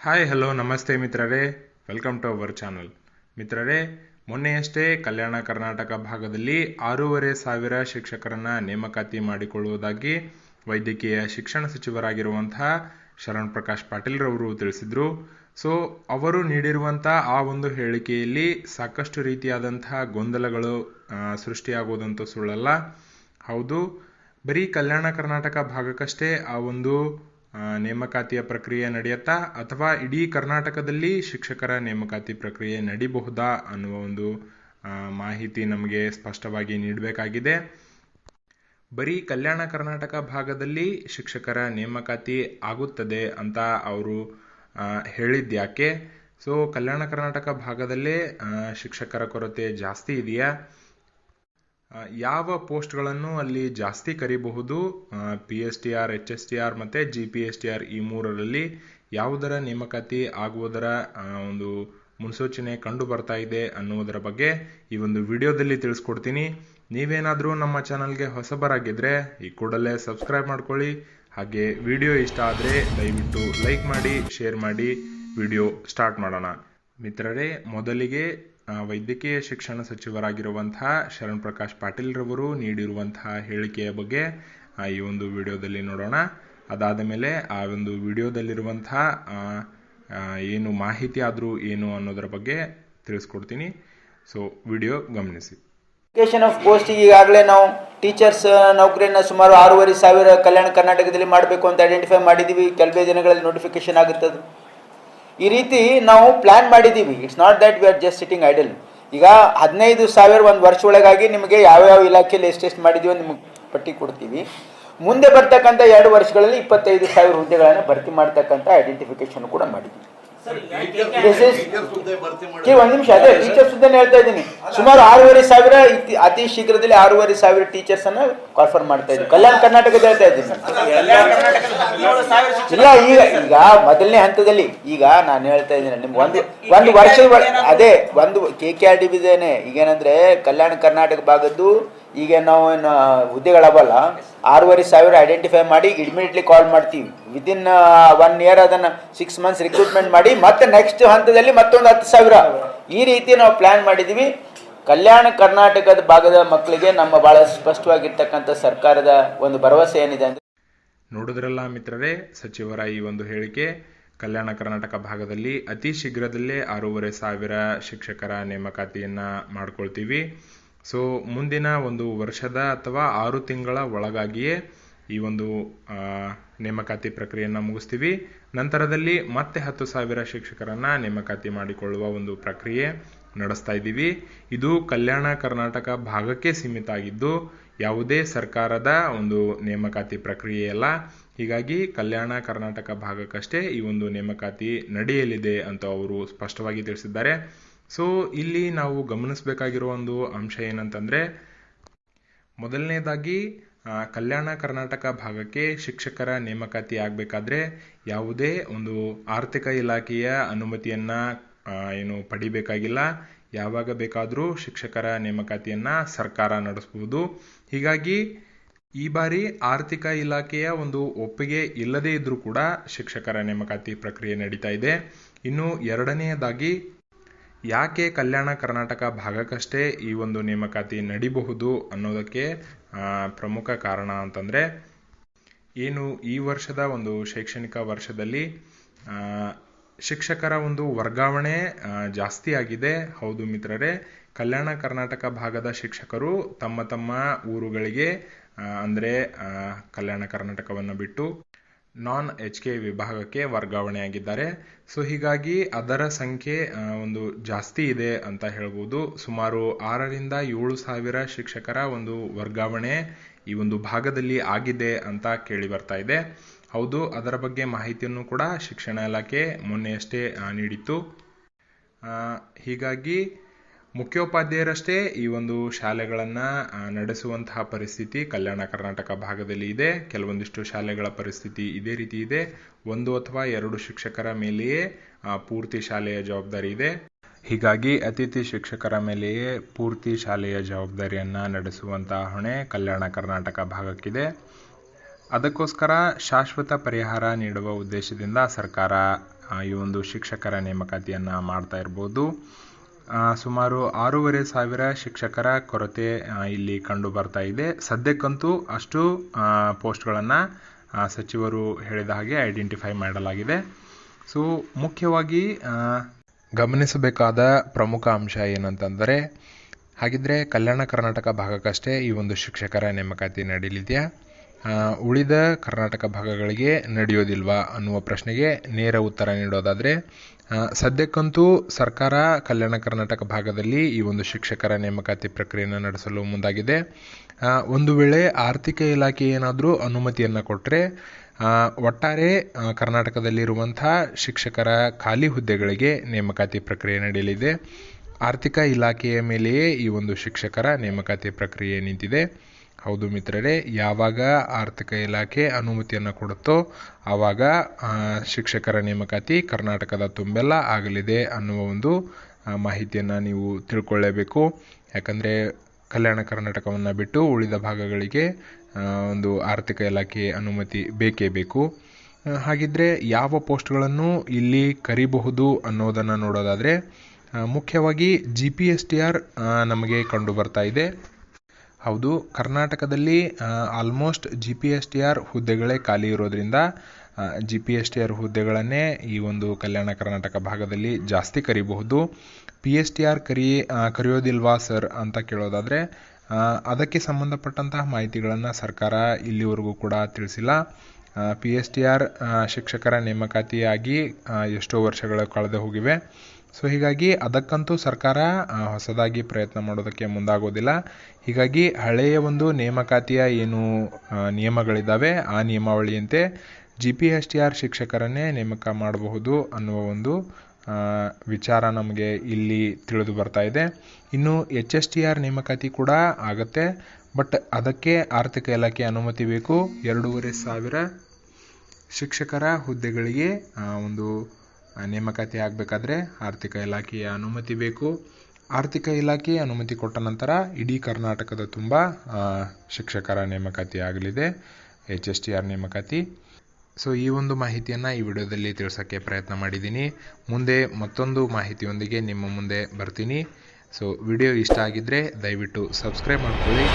Hi hello ನಮಸ್ತೆ ಮಿತ್ರರೇ welcome to our channel ಮಿತ್ರರೇ ಮೊನ್ನೆಯಷ್ಟೇ ಕಲ್ಯಾಣ ಕರ್ನಾಟಕ ಭಾಗದಲ್ಲಿ ಆರೂವರೆ ಸಾವಿರ ಶಿಕ್ಷಕರನ್ನ ನೇಮಕಾತಿ ಮಾಡಿಕೊಳ್ಳುವುದಾಗಿ ವೈದ್ಯಕೀಯ ಶಿಕ್ಷಣ ಸಚಿವರಾಗಿರುವಂತಹ ಶರಣ್ ಪ್ರಕಾಶ್ ಪಾಟೀಲ್ ರವರು ತಿಳಿಸಿದ್ರು. ಸೊ ಅವರು ನೀಡಿರುವಂಥ ಆ ಒಂದು ಹೇಳಿಕೆಯಲ್ಲಿ ಸಾಕಷ್ಟು ರೀತಿಯಾದಂತಹ ಗೊಂದಲಗಳು ಸೃಷ್ಟಿಯಾಗುವುದಂತೂ ಸುಳ್ಳಲ್ಲ. ಹೌದು, ಬರೀ ಕಲ್ಯಾಣ ಕರ್ನಾಟಕ ಭಾಗಕ್ಕಷ್ಟೇ ಆ ಒಂದು ನೇಮಕಾತಿಯ ಪ್ರಕ್ರಿಯೆ ನಡೆಯುತ್ತಾ ಅಥವಾ ಇಡೀ ಕರ್ನಾಟಕದಲ್ಲಿ ಶಿಕ್ಷಕರ ನೇಮಕಾತಿ ಪ್ರಕ್ರಿಯೆ ನಡಿಬಹುದಾ ಅನ್ನುವ ಒಂದು ಮಾಹಿತಿ ನಮಗೆ ಸ್ಪಷ್ಟವಾಗಿ ನೀಡಬೇಕಾಗಿದೆ. ಬರೀ ಕಲ್ಯಾಣ ಕರ್ನಾಟಕ ಭಾಗದಲ್ಲಿ ಶಿಕ್ಷಕರ ನೇಮಕಾತಿ ಆಗುತ್ತದೆ ಅಂತ ಅವರು ಹೇಳಿದ್ಯಾಕೆ? ಸೊ, ಕಲ್ಯಾಣ ಕರ್ನಾಟಕ ಭಾಗದಲ್ಲೇ ಶಿಕ್ಷಕರ ಕೊರತೆ ಜಾಸ್ತಿ ಇದೆಯಾ? ಯಾವ ಪೋಸ್ಟ್ಗಳನ್ನು ಅಲ್ಲಿ ಜಾಸ್ತಿ ಕರಿಬಹುದು? P S T R H S T R ಮತ್ತು G P S T R ಈ ಮೂರರಲ್ಲಿ ಯಾವುದರ ನೇಮಕಾತಿ ಆಗುವುದರ ಒಂದು ಮುನ್ಸೂಚನೆ ಕಂಡು ಬರ್ತಾ ಇದೆ ಅನ್ನುವುದರ ಬಗ್ಗೆ ಈ ಒಂದು ವಿಡಿಯೋದಲ್ಲಿ ತಿಳಿಸ್ಕೊಡ್ತೀನಿ. ನೀವೇನಾದರೂ ನಮ್ಮ ಚಾನಲ್ಗೆ ಹೊಸಬರಾಗಿದ್ದರೆ ಈ ಕೂಡಲೇ ಸಬ್ಸ್ಕ್ರೈಬ್ ಮಾಡ್ಕೊಳ್ಳಿ. ಹಾಗೆ ವಿಡಿಯೋ ಇಷ್ಟ ಆದರೆ ದಯವಿಟ್ಟು ಲೈಕ್ ಮಾಡಿ, ಶೇರ್ ಮಾಡಿ. ವಿಡಿಯೋ ಸ್ಟಾರ್ಟ್ ಮಾಡೋಣ. ಮಿತ್ರರೇ, ಮೊದಲಿಗೆ ವೈದ್ಯಕೀಯ ಶಿಕ್ಷಣ ಸಚಿವರಾಗಿರುವಂತಹ ಶರಣ್ ಪ್ರಕಾಶ್ ಪಾಟೀಲ್ ರವರು ನೀಡಿರುವಂತಹ ಹೇಳಿಕೆಯ ಬಗ್ಗೆ ಈ ಒಂದು ವಿಡಿಯೋದಲ್ಲಿ ನೋಡೋಣ. ಅದಾದ ಮೇಲೆ ಆ ಒಂದು ವಿಡಿಯೋದಲ್ಲಿರುವಂತಹ ಏನು ಮಾಹಿತಿ ಆದರೂ ಏನು ಅನ್ನೋದರ ಬಗ್ಗೆ ತಿಳಿಸ್ಕೊಡ್ತೀನಿ. ಸೊ ವಿಡಿಯೋ ಗಮನಿಸಿ. ನೋಟಿಫಿಕೇಶನ್ ಆಫ್ ಪೋಸ್ಟ್ ಈಗಾಗಲೇ ನಾವು ಟೀಚರ್ಸ್ ನೌಕರಿಯನ್ನು ಸುಮಾರು ಆರೂವರೆ ಸಾವಿರ ಕಲ್ಯಾಣ ಕರ್ನಾಟಕದಲ್ಲಿ ಮಾಡಬೇಕು ಅಂತ ಐಡೆಂಟಿಫೈ ಮಾಡಿದ್ದೀವಿ. ಕೆಲವೇ ದಿನಗಳಲ್ಲಿ ನೋಟಿಫಿಕೇಶನ್ ಆಗುತ್ತೆ ಅದು ಈ ರೀತಿ ನಾವು ಪ್ಲಾನ್ ಮಾಡಿದ್ದೀವಿ it's not that we are just sitting idle ಈಗ ಹದಿನೈದು ಸಾವಿರ ಒಂದು ವರ್ಷ ಒಳಗಾಗಿ ನಿಮಗೆ ಯಾವ್ಯಾವ ಇಲಾಖೆಯಲ್ಲಿ ಎಷ್ಟೆಷ್ಟು ಮಾಡಿದ್ದೀವಿ ಅಂತ ನಿಮಗೆ ಪಟ್ಟಿ ಕೊಡ್ತೀವಿ. ಮುಂದೆ ಬರ್ತಕ್ಕಂಥ ಎರಡು ವರ್ಷಗಳಲ್ಲಿ ಇಪ್ಪತ್ತೈದು ಸಾವಿರ ಹುದ್ದೆಗಳನ್ನು ಭರ್ತಿ ಮಾಡ್ತಕ್ಕಂಥ ಐಡೆಂಟಿಫಿಕೇಶನ್ ಕೂಡ ಮಾಡಿದ್ದೀವಿ ಒಂದ್ ನಿಮಿಷ ಅದೇ ಟೀಚರ್ಸ್ ಹೇಳ್ತಾ ಇದ್ದೀನಿ. ಸುಮಾರು ಆರೂವರೆ ಸಾವಿರ ಇತಿ- ಅತಿ ಶೀಘ್ರದಲ್ಲಿ ಆರೂವರೆ ಸಾವಿರ ಟೀಚರ್ಸ್ ಅನ್ನ ಕಾನ್ಫರ್ಮ್ ಮಾಡ್ತಾ ಇದ್ದೀನಿ. ಕಲ್ಯಾಣ ಕರ್ನಾಟಕದ ಹೇಳ್ತಾ ಇದ್ದೀನಿ. ಇಲ್ಲ ಈಗ ಈಗ ಮೊದಲನೇ ಹಂತದಲ್ಲಿ ಈಗ ನಾನು ಹೇಳ್ತಾ ಇದ್ದೀನಿ ನಿಮ್ಗೆ ಒಂದು ಒಂದು ವರ್ಷದ ಅದೇ ಒಂದು ಕೆ ಕೆ ಆರ್ ಡಿ ಬಿದೇನೆ ಈಗೇನಂದ್ರೆ ಕಲ್ಯಾಣ ಕರ್ನಾಟಕ ಭಾಗದ್ದು ಈಗ ನಾವು ಏನು ಹುದ್ದೆಗಳವಲ್ಲ ಆರೂವರೆ ಸಾವಿರ ಐಡೆಂಟಿಫೈ ಮಾಡಿ ಇಮಿಡಿಯೇಟ್ಲಿ ಕಾಲ್ ಮಾಡ್ತೀವಿ. ವಿದಿನ್ ಒನ್ ಇಯರ್ ಅದನ್ನು ಸಿಕ್ಸ್ ಮಂತ್ಸ್ ರಿಕ್ರೂಟ್ಮೆಂಟ್ ಮಾಡಿ, ಮತ್ತೆ ನೆಕ್ಸ್ಟ್ ಹಂತದಲ್ಲಿ ಮತ್ತೊಂದು ಹತ್ತು ಸಾವಿರ. ಈ ರೀತಿ ನಾವು ಪ್ಲ್ಯಾನ್ ಮಾಡಿದ್ದೀವಿ ಕಲ್ಯಾಣ ಕರ್ನಾಟಕದ ಭಾಗದ ಮಕ್ಕಳಿಗೆ ನಮ್ಮ ಬಹಳ ಸ್ಪಷ್ಟವಾಗಿರ್ತಕ್ಕಂಥ ಸರ್ಕಾರದ ಒಂದು ಭರವಸೆ ಏನಿದೆ ಅಂದರೆ ನೋಡಿದ್ರಲ್ಲ ಮಿತ್ರರೇ, ಸಚಿವರ ಈ ಒಂದು ಹೇಳಿಕೆ, ಕಲ್ಯಾಣ ಕರ್ನಾಟಕ ಭಾಗದಲ್ಲಿ ಅತಿ ಶೀಘ್ರದಲ್ಲೇ ಆರೂವರೆ ಸಾವಿರ ಶಿಕ್ಷಕರ ನೇಮಕಾತಿಯನ್ನು ಮಾಡ್ಕೊಳ್ತೀವಿ. ಸೊ ಮುಂದಿನ ಒಂದು ವರ್ಷದ ಅಥವಾ ಆರು ತಿಂಗಳ ಒಳಗಾಗಿಯೇ ಈ ಒಂದು ನೇಮಕಾತಿ ಪ್ರಕ್ರಿಯೆಯನ್ನು ಮುಗಿಸ್ತೀವಿ. ನಂತರದಲ್ಲಿ ಮತ್ತೆ ಹತ್ತು ಸಾವಿರ ಶಿಕ್ಷಕರನ್ನ ನೇಮಕಾತಿ ಮಾಡಿಕೊಳ್ಳುವ ಒಂದು ಪ್ರಕ್ರಿಯೆ ನಡೆಸ್ತಾ ಇದ್ದೀವಿ. ಇದು ಕಲ್ಯಾಣ ಕರ್ನಾಟಕ ಭಾಗಕ್ಕೆ ಸೀಮಿತ ಆಗಿದ್ದು, ಯಾವುದೇ ಸರ್ಕಾರದ ಒಂದು ನೇಮಕಾತಿ ಪ್ರಕ್ರಿಯೆ ಅಲ್ಲ. ಹೀಗಾಗಿ ಕಲ್ಯಾಣ ಕರ್ನಾಟಕ ಭಾಗಕ್ಕಷ್ಟೇ ಈ ಒಂದು ನೇಮಕಾತಿ ನಡೆಯಲಿದೆ ಅಂತ ಅವರು ಸ್ಪಷ್ಟವಾಗಿ ತಿಳಿಸಿದ್ದಾರೆ. ಸೊ ಇಲ್ಲಿ ನಾವು ಗಮನಿಸಬೇಕಾಗಿರೋ ಒಂದು ಅಂಶ ಏನಂತಂದರೆ, ಮೊದಲನೇದಾಗಿ ಕಲ್ಯಾಣ ಕರ್ನಾಟಕ ಭಾಗಕ್ಕೆ ಶಿಕ್ಷಕರ ನೇಮಕಾತಿ ಆಗಬೇಕಾದ್ರೆ ಯಾವುದೇ ಒಂದು ಆರ್ಥಿಕ ಇಲಾಖೆಯ ಅನುಮತಿಯನ್ನು ಏನು ಪಡಿಬೇಕಾಗಿಲ್ಲ. ಯಾವಾಗ ಬೇಕಾದರೂ ಶಿಕ್ಷಕರ ನೇಮಕಾತಿಯನ್ನು ಸರ್ಕಾರ ನಡೆಸಬಹುದು ಹೀಗಾಗಿ, ಈ ಬಾರಿ ಆರ್ಥಿಕ ಇಲಾಖೆಯ ಒಂದು ಒಪ್ಪಿಗೆ ಇಲ್ಲದೇ ಇದ್ದರೂ ಕೂಡ ಶಿಕ್ಷಕರ ನೇಮಕಾತಿ ಪ್ರಕ್ರಿಯೆ ನಡೀತಾ ಇದೆ. ಇನ್ನು ಎರಡನೆಯದಾಗಿ ಯಾಕೆ ಕಲ್ಯಾಣ ಕರ್ನಾಟಕ ಭಾಗಕ್ಕಷ್ಟೇ ಈ ಒಂದು ನೇಮಕಾತಿ ನಡಿಬಹುದು ಅನ್ನೋದಕ್ಕೆ ಪ್ರಮುಖ ಕಾರಣ ಅಂತಂದ್ರೆ, ಏನು ಈ ವರ್ಷದ ಒಂದು ಶೈಕ್ಷಣಿಕ ವರ್ಷದಲ್ಲಿ ಶಿಕ್ಷಕರ ಒಂದು ವರ್ಗಾವಣೆ ಜಾಸ್ತಿ ಆಗಿದೆ. ಹೌದು ಮಿತ್ರರೇ, ಕಲ್ಯಾಣ ಕರ್ನಾಟಕ ಭಾಗದ ಶಿಕ್ಷಕರು ತಮ್ಮ ತಮ್ಮ ಊರುಗಳಿಗೆ ಅಂದ್ರೆ ಕಲ್ಯಾಣ ಕರ್ನಾಟಕವನ್ನು ಬಿಟ್ಟು ನಾನ್ ಎಚ್ ಕೆ ವಿಭಾಗಕ್ಕೆ ವರ್ಗಾವಣೆಯಾಗಿದ್ದಾರೆ. ಸೊ ಹೀಗಾಗಿ ಅದರ ಸಂಖ್ಯೆ ಒಂದು ಜಾಸ್ತಿ ಇದೆ ಅಂತ ಹೇಳ್ಬೋದು. ಸುಮಾರು ಆರರಿಂದ ಏಳು ಸಾವಿರ ಶಿಕ್ಷಕರ ಒಂದು ವರ್ಗಾವಣೆ ಈ ಒಂದು ಭಾಗದಲ್ಲಿ ಆಗಿದೆ ಅಂತ ಕೇಳಿ ಬರ್ತಾ ಇದೆ. ಹೌದು, ಅದರ ಬಗ್ಗೆ ಮಾಹಿತಿಯನ್ನು ಕೂಡ ಶಿಕ್ಷಣ ಇಲಾಖೆ ಮೊನ್ನೆಯಷ್ಟೇ ನೀಡಿತ್ತು. ಹೀಗಾಗಿ ಮುಖ್ಯೋಪಾಧ್ಯಾಯರಷ್ಟೇ ಈ ಒಂದು ಶಾಲೆಗಳನ್ನು ನಡೆಸುವಂತಹ ಪರಿಸ್ಥಿತಿ ಕಲ್ಯಾಣ ಕರ್ನಾಟಕ ಭಾಗದಲ್ಲಿ ಇದೆ. ಕೆಲವೊಂದಿಷ್ಟು ಶಾಲೆಗಳ ಪರಿಸ್ಥಿತಿ ಇದೇ ರೀತಿ ಇದೆ. ಒಂದು ಅಥವಾ ಎರಡು ಶಿಕ್ಷಕರ ಮೇಲೆಯೇ ಪೂರ್ತಿ ಶಾಲೆಯ ಜವಾಬ್ದಾರಿ ಇದೆ. ಹೀಗಾಗಿ ಅತಿಥಿ ಶಿಕ್ಷಕರ ಮೇಲೆಯೇ ಪೂರ್ತಿ ಶಾಲೆಯ ಜವಾಬ್ದಾರಿಯನ್ನು ನಡೆಸುವಂತಹ ಹೊಣೆ ಕಲ್ಯಾಣ ಕರ್ನಾಟಕ ಭಾಗಕ್ಕಿದೆ. ಅದಕ್ಕೋಸ್ಕರ ಶಾಶ್ವತ ಪರಿಹಾರ ನೀಡುವ ಉದ್ದೇಶದಿಂದ ಸರ್ಕಾರ ಈ ಒಂದು ಶಿಕ್ಷಕರ ನೇಮಕಾತಿಯನ್ನು ಮಾಡ್ತಾ ಇರ್ಬೋದು. ಸುಮಾರು ಆರೂವರೆ ಸಾವಿರ ಶಿಕ್ಷಕರ ಕೊರತೆ ಇಲ್ಲಿ ಕಂಡು ಬರ್ತಾ ಇದೆ. ಸದ್ಯಕ್ಕಂತೂ ಅಷ್ಟು ಪೋಸ್ಟ್ಗಳನ್ನು ಸಚಿವರು ಹೇಳಿದ ಹಾಗೆ ಐಡೆಂಟಿಫೈ ಮಾಡಲಾಗಿದೆ. ಸೊ, ಮುಖ್ಯವಾಗಿ ಗಮನಿಸಬೇಕಾದ ಪ್ರಮುಖ ಅಂಶ ಏನಂತಂದರೆ, ಹಾಗಿದ್ರೆ ಕಲ್ಯಾಣ ಕರ್ನಾಟಕ ಭಾಗಕ್ಕಷ್ಟೇ ಈ ಒಂದು ಶಿಕ್ಷಕರ ನೇಮಕಾತಿ ನಡೀಲಿದೆಯಾ? ಉಳಿದ ಕರ್ನಾಟಕ ಭಾಗಗಳಿಗೆ ನಡೆಯೋದಿಲ್ವಾ ಅನ್ನುವ ಪ್ರಶ್ನೆಗೆ ನೇರ ಉತ್ತರ ನೀಡೋದಾದರೆ ಸದ್ಯಕ್ಕಂತೂ ಸರ್ಕಾರ ಕಲ್ಯಾಣ ಕರ್ನಾಟಕ ಭಾಗದಲ್ಲಿ ಈ ಒಂದು ಶಿಕ್ಷಕರ ನೇಮಕಾತಿ ಪ್ರಕ್ರಿಯೆಯನ್ನು ನಡೆಸಲು ಮುಂದಾಗಿದೆ. ಒಂದು ವೇಳೆ ಆರ್ಥಿಕ ಇಲಾಖೆ ಏನಾದರೂ ಅನುಮತಿಯನ್ನು ಕೊಟ್ಟರೆ ಒಟ್ಟಾರೆ ಕರ್ನಾಟಕದಲ್ಲಿರುವಂಥ ಶಿಕ್ಷಕರ ಖಾಲಿ ಹುದ್ದೆಗಳಿಗೆ ನೇಮಕಾತಿ ಪ್ರಕ್ರಿಯೆ ನಡೆಯಲಿದೆ. ಆರ್ಥಿಕ ಇಲಾಖೆಯ ಮೇಲೆಯೇ ಈ ಒಂದು ಶಿಕ್ಷಕರ ನೇಮಕಾತಿ ಪ್ರಕ್ರಿಯೆ ನಿಂತಿದೆ. ಹೌದು ಮಿತ್ರರೇ, ಯಾವಾಗ ಆರ್ಥಿಕ ಇಲಾಖೆ ಅನುಮತಿಯನ್ನು ಕೊಡುತ್ತೋ ಆವಾಗ ಶಿಕ್ಷಕರ ನೇಮಕಾತಿ ಕರ್ನಾಟಕದ ತುಂಬೆಲ್ಲ ಆಗಲಿದೆ ಅನ್ನುವ ಒಂದು ಮಾಹಿತಿಯನ್ನು ನೀವು ತಿಳ್ಕೊಳ್ಳೇಬೇಕು. ಯಾಕಂದರೆ ಕಲ್ಯಾಣ ಕರ್ನಾಟಕವನ್ನು ಬಿಟ್ಟು ಉಳಿದ ಭಾಗಗಳಿಗೆ ಒಂದು ಆರ್ಥಿಕ ಇಲಾಖೆ ಅನುಮತಿ ಬೇಕೇ ಬೇಕು. ಹಾಗಿದ್ದರೆ ಯಾವ ಪೋಸ್ಟ್ಗಳನ್ನು ಇಲ್ಲಿ ಕರಿಬಹುದು ಅನ್ನೋದನ್ನು ನೋಡೋದಾದರೆ ಮುಖ್ಯವಾಗಿ G P S T R ನಮಗೆ ಕಂಡು ಬರ್ತಾ ಇದೆ. ಹೌದು, ಕರ್ನಾಟಕದಲ್ಲಿ almost G P S T R ಹುದ್ದೆಗಳೇ ಖಾಲಿ ಇರೋದ್ರಿಂದ G P S T R ಹುದ್ದೆಗಳನ್ನೇ ಈ ಒಂದು ಕಲ್ಯಾಣ ಕರ್ನಾಟಕ ಭಾಗದಲ್ಲಿ ಜಾಸ್ತಿ ಕರಿಬಹುದು. ಪಿ ಎಸ್ ಟಿ ಆರ್ ಕರಿ ಕರೆಯೋದಿಲ್ವಾ ಸರ್ ಅಂತ ಕೇಳೋದಾದರೆ ಅದಕ್ಕೆ ಸಂಬಂಧಪಟ್ಟಂತಹ ಮಾಹಿತಿಗಳನ್ನು ಸರ್ಕಾರ ಇಲ್ಲಿವರೆಗೂ ಕೂಡ ತಿಳಿಸಿಲ್ಲ. ಪಿ ಎಸ್ ಟಿ ಆರ್ ಶಿಕ್ಷಕರ ನೇಮಕಾತಿಯಾಗಿ ಎಷ್ಟೋ ವರ್ಷಗಳು ಕಳೆದು ಹೋಗಿವೆ. ಸೊ ಹೀಗಾಗಿ ಅದಕ್ಕಂತೂ ಸರ್ಕಾರ ಹೊಸದಾಗಿ ಪ್ರಯತ್ನ ಮಾಡೋದಕ್ಕೆ ಮುಂದಾಗೋದಿಲ್ಲ. ಹೀಗಾಗಿ ಹಳೆಯ ಒಂದು ನೇಮಕಾತಿಯ ಏನು ನಿಯಮಗಳಿದ್ದಾವೆ, ಆ ನಿಯಮಾವಳಿಯಂತೆ G P S T R ಶಿಕ್ಷಕರನ್ನೇ ನೇಮಕ ಮಾಡಬಹುದು ಅನ್ನುವ ಒಂದು ವಿಚಾರ ನಮಗೆ ಇಲ್ಲಿ ತಿಳಿದು ಬರ್ತಾ ಇದೆ. ಇನ್ನು ಎಚ್ ಎಸ್ ಟಿ ಆರ್ ನೇಮಕಾತಿ ಕೂಡ ಆಗತ್ತೆ, ಬಟ್ ಅದಕ್ಕೆ ಆರ್ಥಿಕ ಇಲಾಖೆ ಅನುಮತಿ ಬೇಕು. ಎರಡೂವರೆ ಸಾವಿರ ಶಿಕ್ಷಕರ ಹುದ್ದೆಗಳಿಗೆ ಒಂದು ನೇಮಕಾತಿ ಆಗಬೇಕಾದ್ರೆ ಆರ್ಥಿಕ ಇಲಾಖೆಯ ಅನುಮತಿ ಬೇಕು. ಆರ್ಥಿಕ ಇಲಾಖೆ ಅನುಮತಿ ಕೊಟ್ಟ ನಂತರ ಇಡೀ ಕರ್ನಾಟಕದ ತುಂಬ ಶಿಕ್ಷಕರ ನೇಮಕಾತಿ ಆಗಲಿದೆ. ಎಚ್ ಎಸ್ ಟಿ ಆರ್ ನೇಮಕಾತಿ. ಸೊ ಈ ಒಂದು ಮಾಹಿತಿಯನ್ನು ಈ ವಿಡಿಯೋದಲ್ಲಿ ತಿಳಿಸೋಕ್ಕೆ ಪ್ರಯತ್ನ ಮಾಡಿದ್ದೀನಿ. ಮುಂದೆ ಮತ್ತೊಂದು ಮಾಹಿತಿಯೊಂದಿಗೆ ನಿಮ್ಮ ಮುಂದೆ ಬರ್ತೀನಿ. ಸೊ ವಿಡಿಯೋ ಇಷ್ಟ ಆಗಿದ್ದರೆ ದಯವಿಟ್ಟು ಸಬ್ಸ್ಕ್ರೈಬ್ ಮಾಡ್ಕೊಳ್ಳಿ.